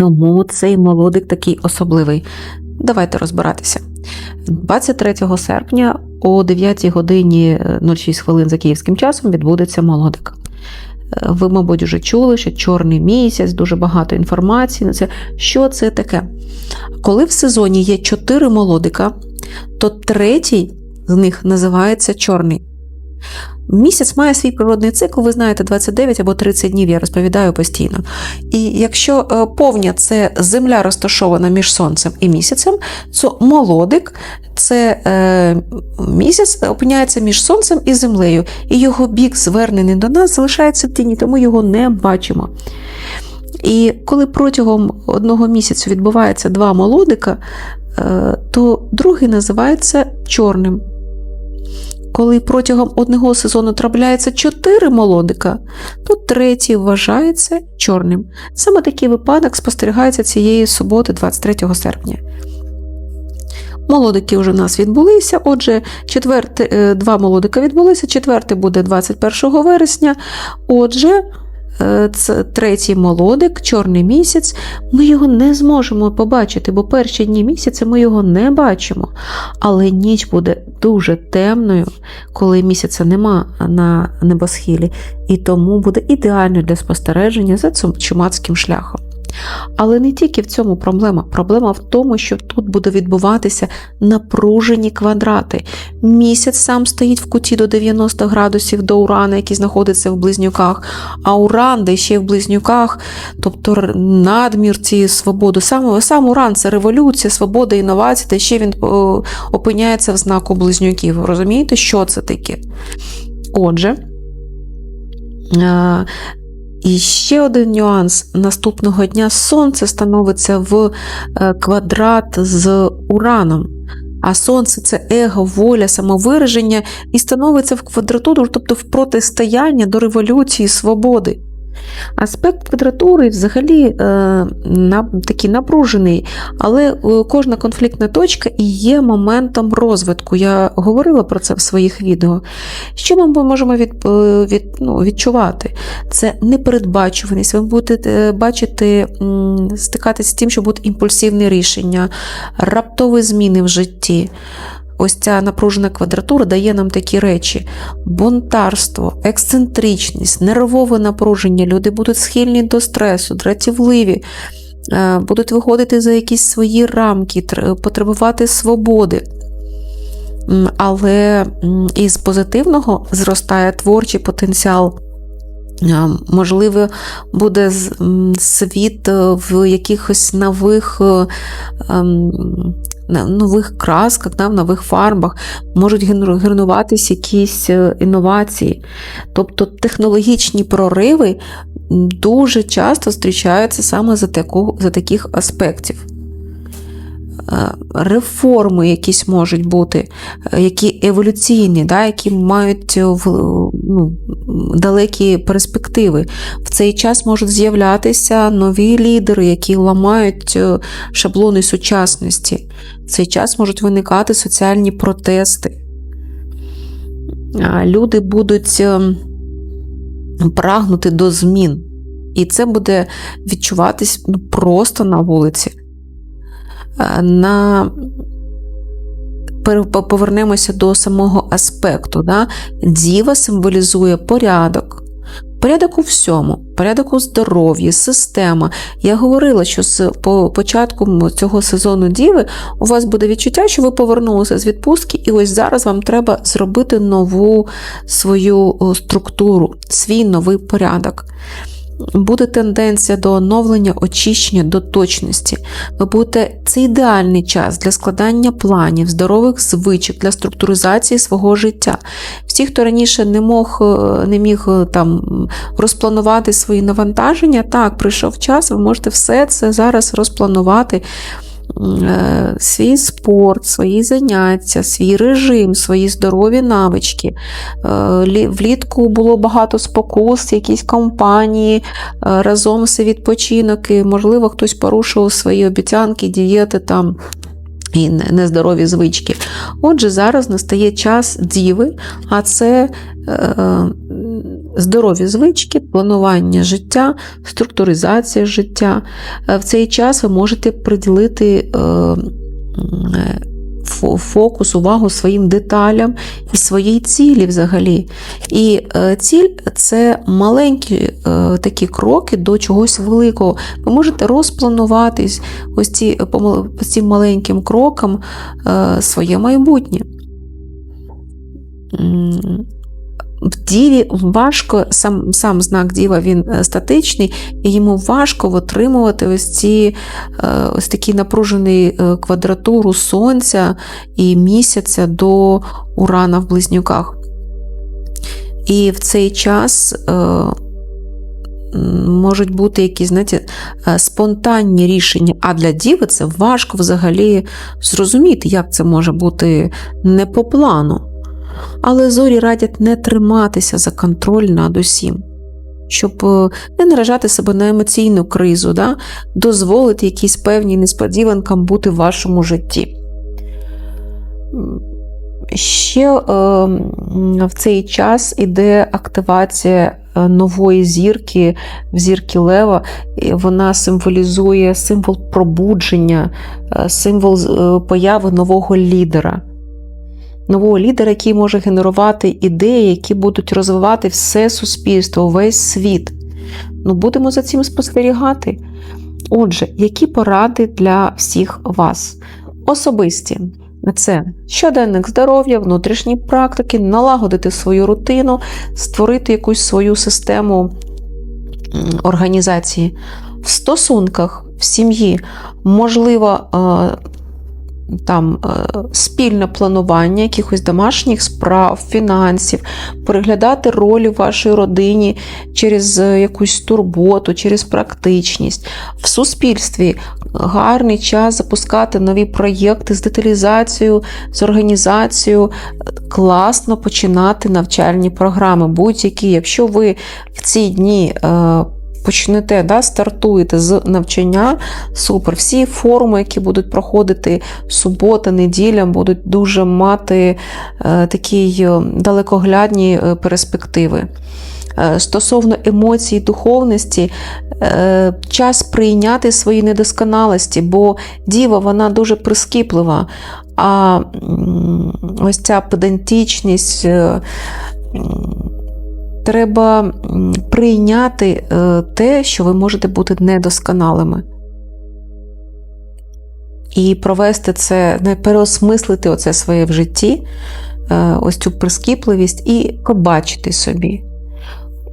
Чому цей молодик такий особливий? Давайте розбиратися. 23 серпня о 9 годині 06 хвилин за київським часом відбудеться молодик. Е, Ви, мабуть, вже чули, що чорний місяць, дуже багато інформації на це. Що це таке? Коли в сезоні є 4 молодика, то третій з них називається чорний. Місяць має свій природний цикл, ви знаєте, 29 або 30 днів, я розповідаю постійно. І якщо е, повня це земля розташована між сонцем і місяцем, то молодик це е, місяць опиняється між сонцем і землею, і його бік, звернений до нас, залишається в тіні, тому його не бачимо. І коли протягом одного місяцю відбувається два молодика, е, то другий називається чорним. Коли протягом одного сезону трапляється чотири молодика, то третій вважається чорним. Саме такий випадок спостерігається цієї суботи, 23 серпня. Молодики вже в нас відбулися. Отже, четвертий, е, два молодика відбулися, четвертий буде 21 вересня. Отже, це третій молодик, чорний місяць, ми його не зможемо побачити, бо перші дні місяця ми його не бачимо. Але ніч буде дуже темною, коли місяця нема на небосхилі, і тому буде ідеально для спостереження за цим чумацьким шляхом. Але не тільки в цьому проблема. Проблема в тому, що тут буде відбуватися напружені квадрати. Місяць сам стоїть в куті до 90 градусів до Урана, який знаходиться в близнюках, а Уран, де ще в близнюках, тобто надмір цієї свободи. Сам, сам Уран це революція, свобода, інновація, та ще він о, опиняється в знаку близнюків. Розумієте, що це таке? Отже. І ще один нюанс: наступного дня Сонце становиться в е, квадрат з Ураном. А Сонце це его, воля, самовираження і становиться в квадратуру, тобто в протистояння до революції свободи. Аспект квадратури взагалі е, такий напружений, але е, кожна конфліктна точка і є моментом розвитку. Я говорила про це в своїх відео. Що ми можемо від, е, від, ну, відчувати? Це непередбачуваність. Ви будете е, бачити, стикатися з тим, що будуть імпульсивні рішення, раптові зміни в житті. Ось ця напружена квадратура дає нам такі речі: бунтарство, ексцентричність, нервове напруження, люди будуть схильні до стресу, дратівливі, е, будуть виходити за якісь свої рамки, потребувати свободи. Але із позитивного зростає творчий потенціал. Е, можливо, буде світ в якихось нових ем, нових красках, в нових фарбах, можуть генеруватися якісь е, інновації. Тобто технологічні прориви дуже часто зустрічаються саме за, таку, за таких аспектів. Е, реформи якісь можуть бути, е, які еволюційні, да, які мають ну, далекі перспективи. В цей час можуть з'являтися нові лідери, які ламають шаблони сучасності. Цей час можуть виникати соціальні протести. Люди будуть прагнути до змін. І це буде відчуватись ну, просто на вулиці. Е, на Повернемося до самого аспекту. Да? Діва символізує порядок. Порядок у всьому, порядок у здоров'ї, система. Я говорила, що з по початку цього сезону Діви у вас буде відчуття, що ви повернулися з відпустки, і ось зараз вам треба зробити нову свою структуру, свій новий порядок буде тенденція до оновлення, очищення, до точності. Ви будете це ідеальний час для складання планів, здорових звичок, для структуризації свого життя. Всі, хто раніше не мог, е, не міг е, там розпланувати свої навантаження, так, прийшов час, ви можете все це зараз розпланувати. Е, свій спорт, свої заняття, свій режим, свої здорові навички. Е, влітку було багато спокус, якісь компанії, е, разом все відпочинок, і, можливо, хтось порушував свої обіцянки, дієти там. І нездорові звички. Отже, зараз настає час діви, а це здорові звички, планування життя, структуризація життя. Е, В цей час ви можете приділити е, е, фо- фокус, увагу своїм деталям і своїй цілі взагалі. І ціль це маленькі такі кроки до чогось великого. Ви можете розпланувати ось ці, по цим маленьким крокам своє майбутнє. В діві важко, сам, сам знак діва він е, статичний, і йому важко витримувати ось ці е, ось такий напружений е, квадратуру сонця і місяця до урана в близнюках. І в цей час можуть бути якісь, знаєте, спонтанні рішення. А для діви це важко взагалі зрозуміти, як це може бути не по плану. Але зорі радять не триматися за контроль над усім, щоб е, не наражати себе на емоційну кризу, да? дозволити якісь певні несподіванкам бути в вашому житті. Ще е, в цей час іде активація е, нової зірки в зірки Лева. Вона символізує символ пробудження, е, символ появи нового лідера. Нового лідера, який може генерувати ідеї, які будуть розвивати все суспільство, увесь світ. Ну, будемо за цим спостерігати. Отже, які поради для всіх вас? Особисті. Це щоденник здоров'я, внутрішні практики, налагодити свою рутину, створити якусь свою систему організації. В стосунках, в сім'ї, можливо, е, там е, спільне планування якихось домашніх справ, фінансів, переглядати ролі в вашій родині через е, якусь турботу, через практичність. В суспільстві гарний час запускати нові проєкти з деталізацією, з організацією. Класно починати навчальні програми, будь-які. Якщо ви в ці дні е, почнете, да, стартуєте з навчання, супер. Всі форуми, які будуть проходити субота, неділя, будуть дуже мати е, такі е, далекоглядні е, перспективи. Е, Стосовно емоцій духовності, час прийняти свої недосконалості, бо діва вона дуже прискіплива. А ось ця педантичність. Треба прийняти е, те, що ви можете бути недосконалими. І провести це, переосмислити оце своє в житті, е, ось цю прискіпливість, і побачити собі.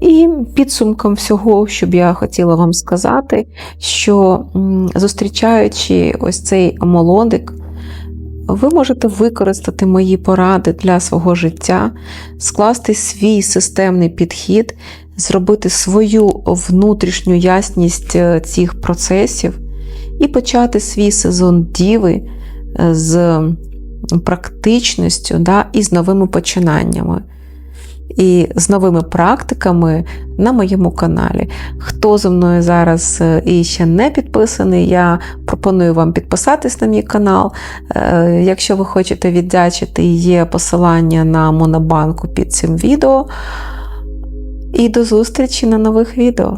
І підсумком всього, що б я хотіла вам сказати, що зустрічаючи ось цей молодик, ви можете використати мої поради для свого життя, скласти свій системний підхід, зробити свою внутрішню ясність е, цих процесів і почати свій сезон діви е, з практичністю да, і з новими починаннями. І з новими практиками на моєму каналі. Хто зі мною зараз е, і ще не підписаний, я пропоную вам підписатись на мій канал. Е, Якщо ви хочете віддячити, є посилання на Монобанку під цим відео. І до зустрічі на нових відео.